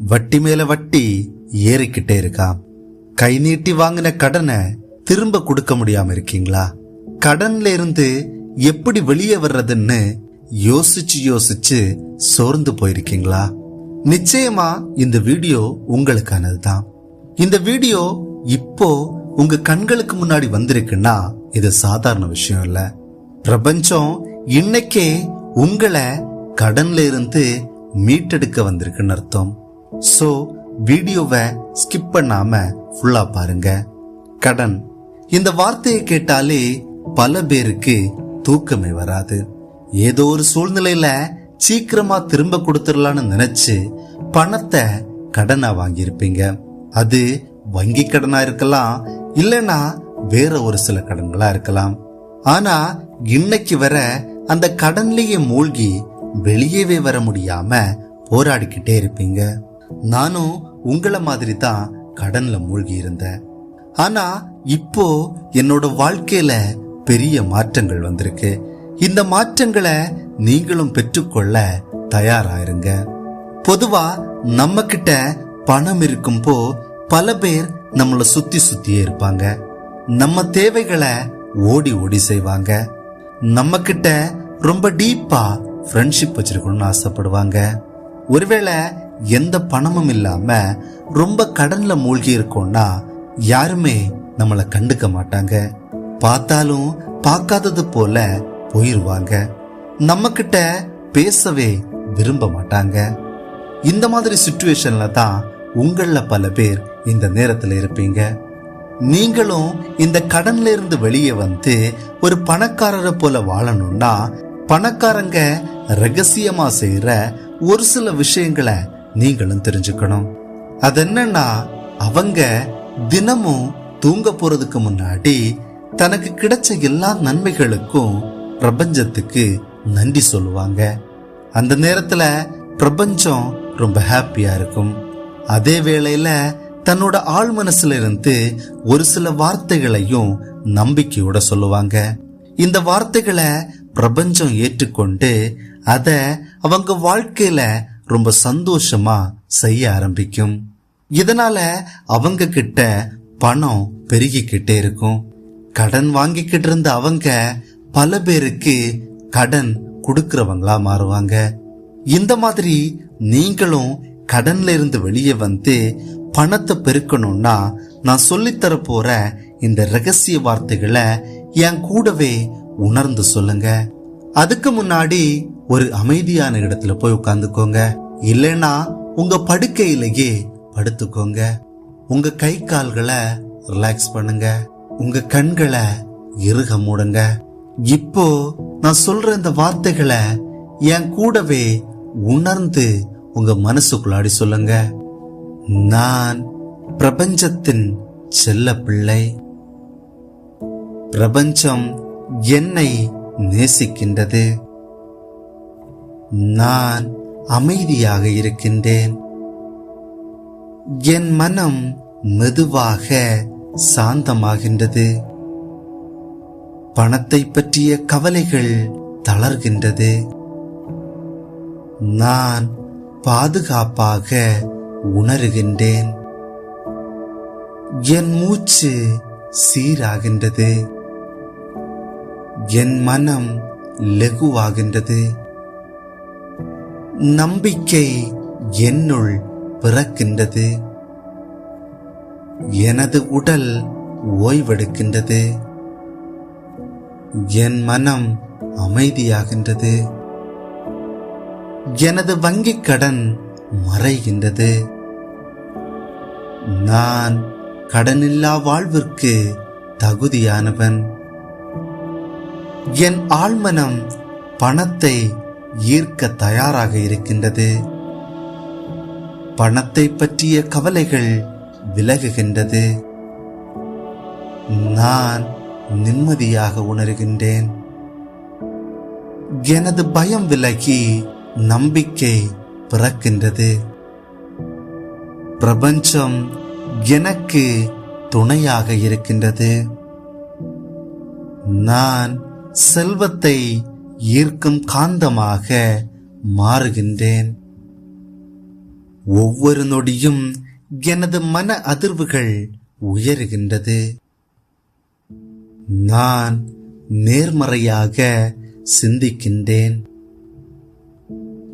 வட்டி மேல வட்டி ஏறிக்கிட்டே இருக்காம். கை நீட்டி வாங்கின கடனை திரும்ப கொடுக்க முடியாம இருக்கீங்களா? கடன்ல இருந்து எப்படி வெளியே வர்றதுன்னு யோசிச்சு யோசிச்சு சோர்ந்து போயிருக்கீங்களா? நிச்சயமா இந்த வீடியோ உங்களுக்கானது தான் இந்த வீடியோ இப்போ உங்க கண்களுக்கு முன்னாடி வந்திருக்குன்னா இது சாதாரண விஷயம் இல்ல. பிரபஞ்சம் இன்னைக்கே உங்களை கடன்ல இருந்து மீட்டெடுக்க வந்திருக்குன்னு அர்த்தம். ஸோ வீடியோவை ஸ்கிப் பண்ணாம ஃபுல்லா பாருங்க. கடன். இந்த வார்த்தையை கேட்டாலே பல பேருக்கு தூக்கமே வராது. ஏதோ ஒரு சூழ்நிலையில சீக்கிரமா திரும்ப கொடுத்துடலான்னு நினைச்சு பணத்தை கடனா வாங்கியிருப்பீங்க. அது வங்கி கடனா இருக்கலாம் இல்லைன்னா வேற ஒரு சில கடன்களா இருக்கலாம். ஆனா இன்னைக்கு வர அந்த கடன்லயே மூழ்கி வெளியவே வர முடியாம போராடிக்கிட்டே இருப்பீங்க. நானும் உங்களை மாதிரி தான் கடன்ல மூழ்கி இருந்தேன் ஆனா இப்போ என்னோட வாழ்க்கையில பெரிய மாற்றங்கள் வந்திருக்கு. இந்த மாற்றங்களை நீங்களும் பெற்றுக்கொள்ள தயாராயிருங்க. பொதுவா நம்ம கிட்ட பணம் இருக்கும்போ பல பேர் நம்மளை சுத்தி சுத்தியே இருப்பாங்க. நம்ம தேவைகளை ஓடி ஓடி செய்வாங்க. நம்ம கிட்ட ரொம்ப டீப்பா ஃப்ரெண்ட்ஷிப் வச்சிருக்கணும்னு ஆசைப்படுவாங்க. ஒருவேளை எந்த பணமும் இல்லாம ரொம்ப கடன்ல மூழ்கி இருக்கோம்னா யாருமே நம்மளை கண்டுக்க மாட்டாங்க. பார்த்தாலும் பார்க்காதது போல போயிருவாங்க. நம்ம கிட்ட பேசவே விரும்ப மாட்டாங்க. இந்த மாதிரி சுச்சுவேஷன்ல தான் உங்களில் பல பேர் இந்த நேரத்தில் இருப்பீங்க. நீங்களும் இந்த கடன்ல இருந்து வெளியே வந்து ஒரு பணக்காரரை போல வாழணும்னா பணக்காரங்க ரகசியமா செய்யற ஒரு சில விஷயங்களை நீங்களும் தெரிஞ்சுக்கணும். அது என்னன்னா அவங்க தினமும் தூங்க போறதுக்கு முன்னாடி தனக்கு கிடைச்ச எல்லா நன்மைகளுக்கும் பிரபஞ்சத்துக்கு நன்றி சொல்லுவாங்க. அந்த நேரத்துல பிரபஞ்சம் ரொம்ப ஹாப்பியா இருக்கும். அதே வேளையில தன்னோட ஆள் மனசுல இருந்து ஒரு சில வார்த்தைகளையும் நம்பிக்கையோட சொல்லுவாங்க. இந்த வார்த்தைகளை பிரபஞ்சம் ஏற்றுக்கொண்டு அத அவங்க வாழ்க்கையில ரொம்ப சந்தோஷமா செய்ய ஆரம்பிக்கும். இதனால அவங்க கிட்ட பணம் பெருகிக்கிட்டே இருக்கும். கடன் வாங்கிக்கிட்டு இருந்த அவங்க பல பேருக்கு கடன் கொடுக்கறவங்களா மாறுவாங்க. இந்த மாதிரி நீங்களும் கடன்ல இருந்து வெளியே வந்து பணத்தை பெருக்கணும்னா நான் சொல்லித்தர போற இந்த ரகசிய வார்த்தைகளை என் கூடவே உணர்ந்து சொல்லுங்க. அதுக்கு முன்னாடி ஒரு அமைதியான இடத்துல போய் உட்காந்துக்கோங்க இல்லைன்னா உங்க படுக்கையிலேயே படுத்துக்கோங்க. உங்க கை கால்களை ரிலாக்ஸ் பண்ணுங்க. உங்க கண்களை இறுக மூடுங்க. இப்போ நான் சொல்ற இந்த வார்த்தைகளை என் கூடவே உணர்ந்து உங்க மனசுக்குள்ளாடி சொல்லுங்க. நான் பிரபஞ்சத்தின் செல்ல பிள்ளை பிரபஞ்சம் என்னை நேசிக்கின்றது. நான் அமைதியாக இருக்கின்றேன். என் மனம் மெதுவாக சாந்தமாகின்றது. பணத்தை பற்றிய கவலைகள் தளர்கின்றது. நான் பாதுகாப்பாக உணர்கின்றேன். என் மூச்சு சீராகின்றது. என் மனம் லெகுவாகின்றது. நம்பிக்கை என்னுள் பிறக்கின்றது. எனது உடல் ஓய்வெடுக்கின்றது. என் மனம் அமைதியாகின்றது. எனது வங்கிக் கடன் மறைகின்றது. நான் கடனில்லா வாழ்விற்கு தகுதியானவன். என் ஆழ்மனம் பணத்தை ஈர்க்க தயாராக இருக்கின்றது. பணத்தை பற்றிய கவலைகள் விலகுகின்றது. நான் நிம்மதியாக உணர்கின்றேன். எனது பயம் விலகி நம்பிக்கை பிறக்கின்றது. பிரபஞ்சம் எனக்கு துணையாக இருக்கின்றது. நான் செல்வத்தை ஈர்க்கும் காந்தமாக மாறுகின்றேன். ஒவ்வொரு நொடியும் எனது மன அதிர்வுகள் உயருகின்றது. நான் நேர்மறையாக சிந்திக்கின்றேன்.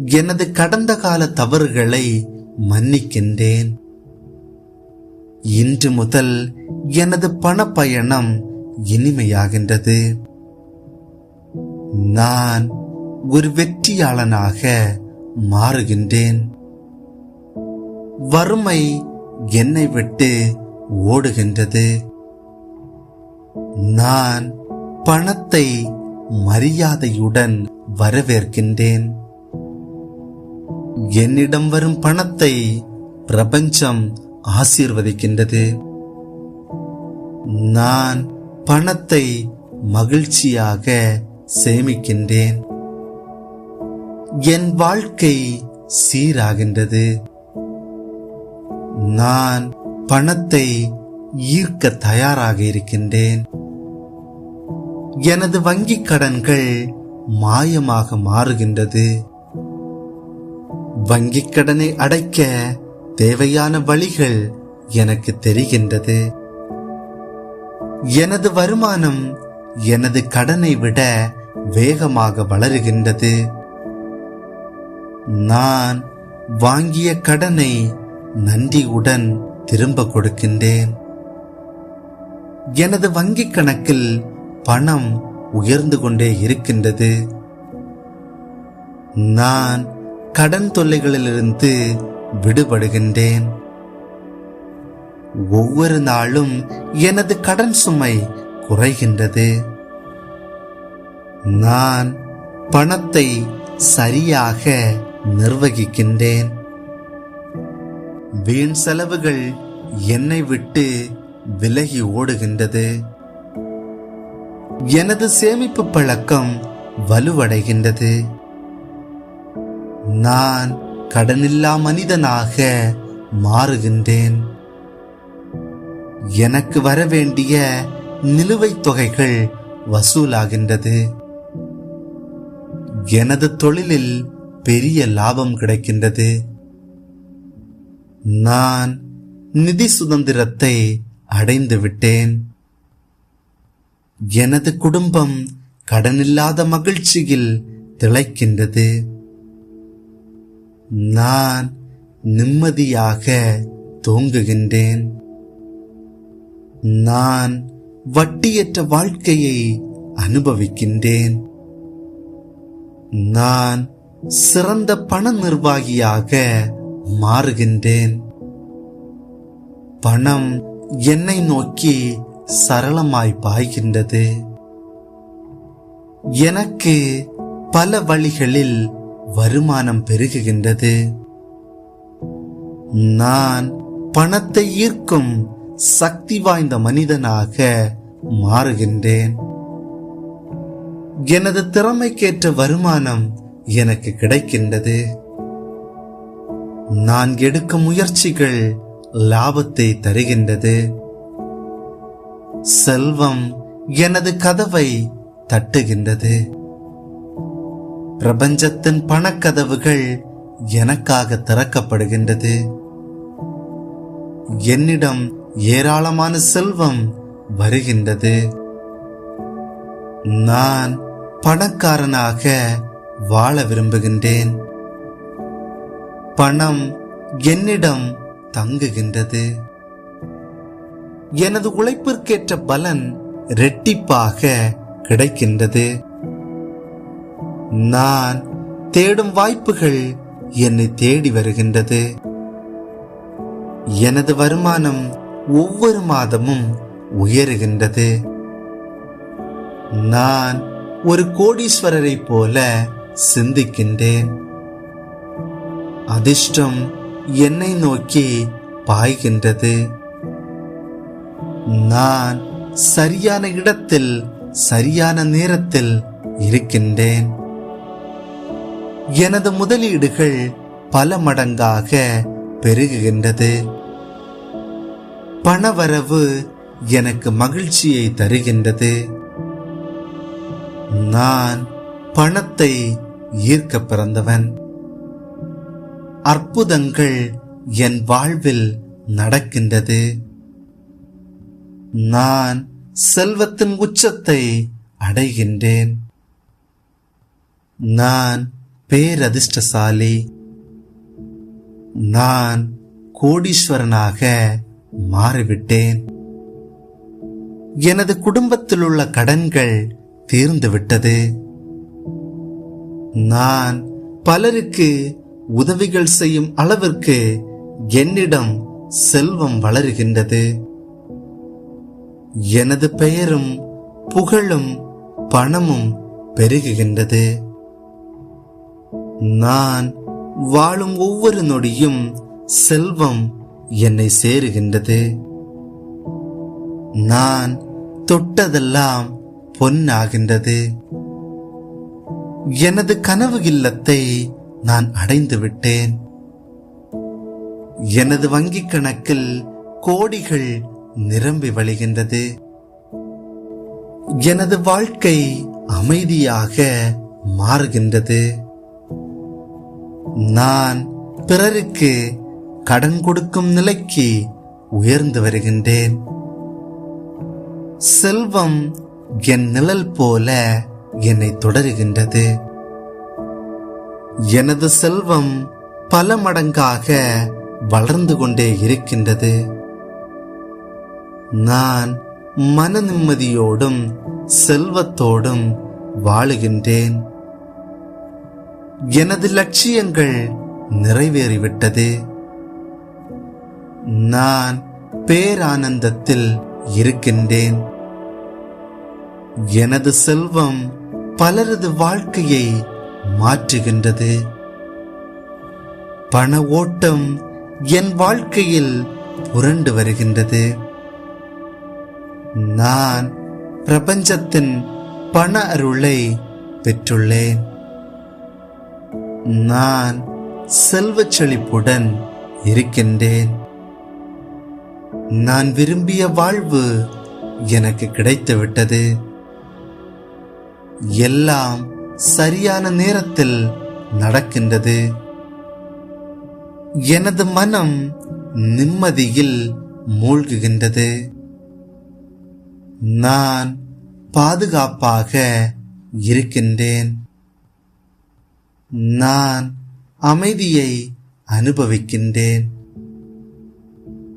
எனது கடந்த கால தவறுகளை மன்னிக்கின்றேன். இன்று முதல் எனது பணப்பயணம் இனிமையாகின்றது. நான் ஒரு வெற்றியாளனாக மாறுகின்றேன். வறுமை என்னை விட்டு ஓடுகின்றது. நான் பணத்தை மரியாதையுடன் வரவேற்கின்றேன். என்னிடம் வரும் பணத்தை பிரபஞ்சம் ஆசீர்வதிக்கின்றது. நான் பணத்தை மகிழ்ச்சியாக சேமிக்கின்றேன். என் வாழ்க்கை சீராகின்றது. நான் பணத்தை ஈர்க்க தயாராக இருக்கின்றேன். எனது வங்கிக் கடன்கள் மாயமாக மாறுகின்றது. வங்கிக் கடனை அடைக்க தேவையான வழிகள் எனக்கு தெரிகின்றது. எனது வருமானம் எனது கடனை விட வேகமாக வளருகின்றது. நான் வாங்கிய கடனை நன்றியுடன் திரும்ப கொடுக்கின்றேன். எனது வங்கிக் கணக்கில் பணம் உயர்ந்து கொண்டே இருக்கின்றது. நான் கடன் தொல்லைகளிலிருந்து விடுபடுகின்றேன். ஒவ்வொரு நாளும் எனது கடன் சுமை குறைகின்றது. நான் பணத்தை சரியாக நிர்வகிக்கின்றேன். வீண் செலவுகள் என்னை விட்டு விலகி ஓடுகின்றது. எனது சேமிப்பு பழக்கம் வலுவடைகின்றது. நான் கடனில்லா மனிதனாக மாறுகின்றேன். எனக்கு வரவேண்டிய நிலுவைத் தொகைகள் வசூலாகின்றது. எனது தொழிலில் பெரிய லாபம் கிடைக்கின்றது. நான் நிதி சுதந்திரத்தை அடைந்து விட்டேன். எனது குடும்பம் கடனில்லாத மகிழ்ச்சியில் திளைக்கின்றது. நான் நிம்மதியாக தூங்குகின்றேன். நான் வட்டியற்ற வாழ்க்கையை அனுபவிக்கின்றேன். நான் சிறந்த பண நிர்வாகியாக மாறுகின்றேன். பணம் என்னை நோக்கி சரளமாய் பாய்கின்றது. எனக்கு பல வழிகளில் வருமானம் பெருகுகின்றது. நான் பணத்தை ஈர்க்கும் சக்தி வாய்ந்த மனிதனாக மாறுகின்றேன். எனது திறமைக்கேற்ற வருமானம் எனக்கு கிடைக்கின்றது. நான் எடுக்கும் முயற்சிகள் லாபத்தை தருகின்றது. செல்வம் எனது கதவை தட்டுகின்றது. பிரபஞ்சத்தின் பணக்கதவுகள் எனக்காக திறக்கப்படுகின்றது. என்னிடம் ஏராளமான செல்வம் வருகின்றது. நான் பணக்காரனாக வாழ விரும்புகின்றேன். பணம் என்னிடம் தங்குகின்றது. எனது உழைப்பிற்கேற்ற பலன் ரெட்டிப்பாக கிடைக்கின்றது. நான் தேடும் வாய்ப்புகள் என்னை தேடி வருகின்றது. எனது வருமானம் ஒவ்வொரு மாதமும் உயருகின்றது. நான் ஒரு கோடீஸ்வரரை போல சிந்திக்கின்றேன். அதிர்ஷ்டம் என்னை நோக்கி பாய்கின்றது. நான் சரியான இடத்தில் சரியான நேரத்தில் இருக்கின்றேன். எனது முதலீடுகள் பல மடங்காக பெருகுகின்றது. பணவரவு எனக்கு மகிழ்ச்சியை தருகின்றது. நான் பணத்தை ஈர்க்க பிறந்தவன். அற்புதங்கள் என் வாழ்வில் நடக்கின்றது. நான் செல்வத்தின் உச்சத்தை அடைகின்றேன். நான் பேரதிர்ஷ்டசாலி. நான் கோடீஸ்வரனாக மாறிவிட்டேன். எனது குடும்பத்தில் உள்ள கடன்கள் தீர்ந்து விட்டது. நான் பலருக்கு உதவிகள் செய்யும் அளவிற்கு என்னிடம் செல்வம் வளருகின்றது. எனது பெயரும் புகழும் பணமும் பெருகுகின்றது. நான் வாழும் ஒவ்வொரு நொடியும் செல்வம் என்னை சேருகின்றது. நான் தொட்டதெல்லாம் பொன்னாகின்றது. எனது கனவு இல்லத்தை நான் அடைந்து விட்டேன். எனது வங்கிக் கணக்கில் கோடிகள் நிரம்பி வழிகின்றது. எனது வாழ்க்கை அமைதியாக மாறுகின்றது. நான் பிறருக்கு கடன் கொடுக்கும் நிலைக்கு உயர்ந்து வருகின்றேன். செல்வம் என் நிழல் போல என்னை தொடருகின்றது. எனது செல்வம் பல மடங்காக வளர்ந்து கொண்டே இருக்கின்றது. நான் மன நிம்மதியோடும் செல்வத்தோடும் வாழுகின்றேன். எனது லட்சியங்கள் நிறைவேறிவிட்டது. நான் பேரானந்தத்தில் இருக்கின்றேன். எனது செல்வம் பலரது வாழ்க்கையை மாற்றுகின்றது. பண ஓட்டம் என் வாழ்க்கையில் புரண்டு வருகின்றது. நான் பிரபஞ்சத்தின் பண அருளை பெற்றுள்ளேன். நான் செல்வ செழிப்புடன் இருக்கின்றேன். நான் விரும்பிய வாழ்வு எனக்கு கிடைத்துவிட்டது. எல்லாம் சரியான நேரத்தில் நடக்கின்றது. எனது மனம் நிம்மதியில் மூழ்குகின்றது. நான் பாதுகாப்பாக இருக்கின்றேன். நான் அமைதியை அனுபவிக்கின்றேன்.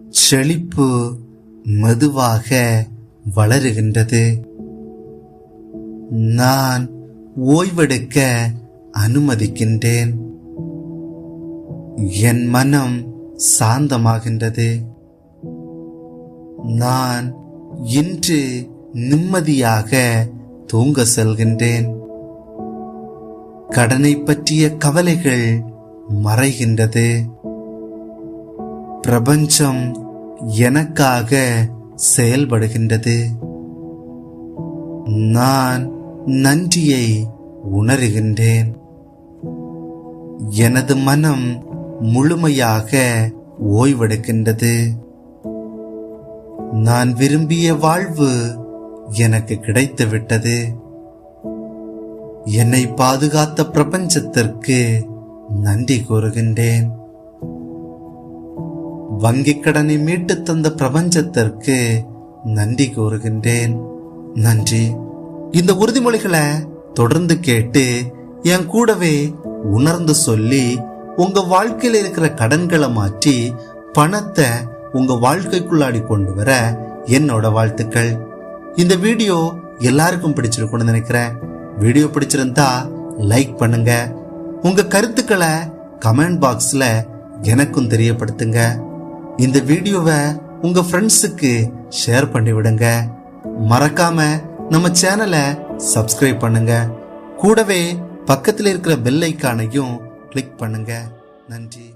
செழிப்பு மெதுவாக வளருகின்றது. நான் ஓய்வெடுக்க அனுமதிக்கின்றேன். என் மனம் சாந்தமாகின்றது. நான் இன்று நிம்மதியாக தூங்க செல்கின்றேன். கடனை பற்றிய கவலைகள் மறைகின்றது. பிரபஞ்சம் எனக்காக செயல்படுகின்றது. நான் நன்றியை உணர்கின்றேன். எனது மனம் முழுமையாக ஓய்வெடுக்கின்றது. நான் விரும்பிய வாழ்வு எனக்கு கிடைத்துவிட்டது. என்னை பாதுகாத்த பிரபஞ்சத்திற்கு நன்றி கூறுகின்றேன். வங்கிக் கடனை மீட்டு தந்த பிரபஞ்சத்திற்கு நன்றி கூறுகின்றேன். நன்றி. இந்த உறுதிமொழிகளை தொடர்ந்து கேட்டு என் கூடவே உணர்ந்து சொல்லி உங்க வாழ்க்கையில இருக்கிற கடன்களை மாற்றி பணத்தை உங்க வாழ்க்கைக்குள்ளாடி கொண்டு வர என்னோட வாழ்த்துக்கள். இந்த வீடியோ எல்லாருக்கும் பிடிச்சிருக்கும்னு நினைக்கிறேன். வீடியோ பிடிச்சிருந்தா லைக் பண்ணுங்க. உங்க கருத்துக்களை கமெண்ட் பாக்ஸ்ல எனக்கும் தெரியப்படுத்துங்க. இந்த வீடியோவை உங்க ஃப்ரெண்ட்ஸுக்கு ஷேர் பண்ணி விடுங்க மறக்காம நம்ம சேனலை சப்ஸ்கிரைப் பண்ணுங்க. கூடவே பக்கத்தில் இருக்கிற பெல் ஐக்கானையும் கிளிக் பண்ணுங்க. நன்றி.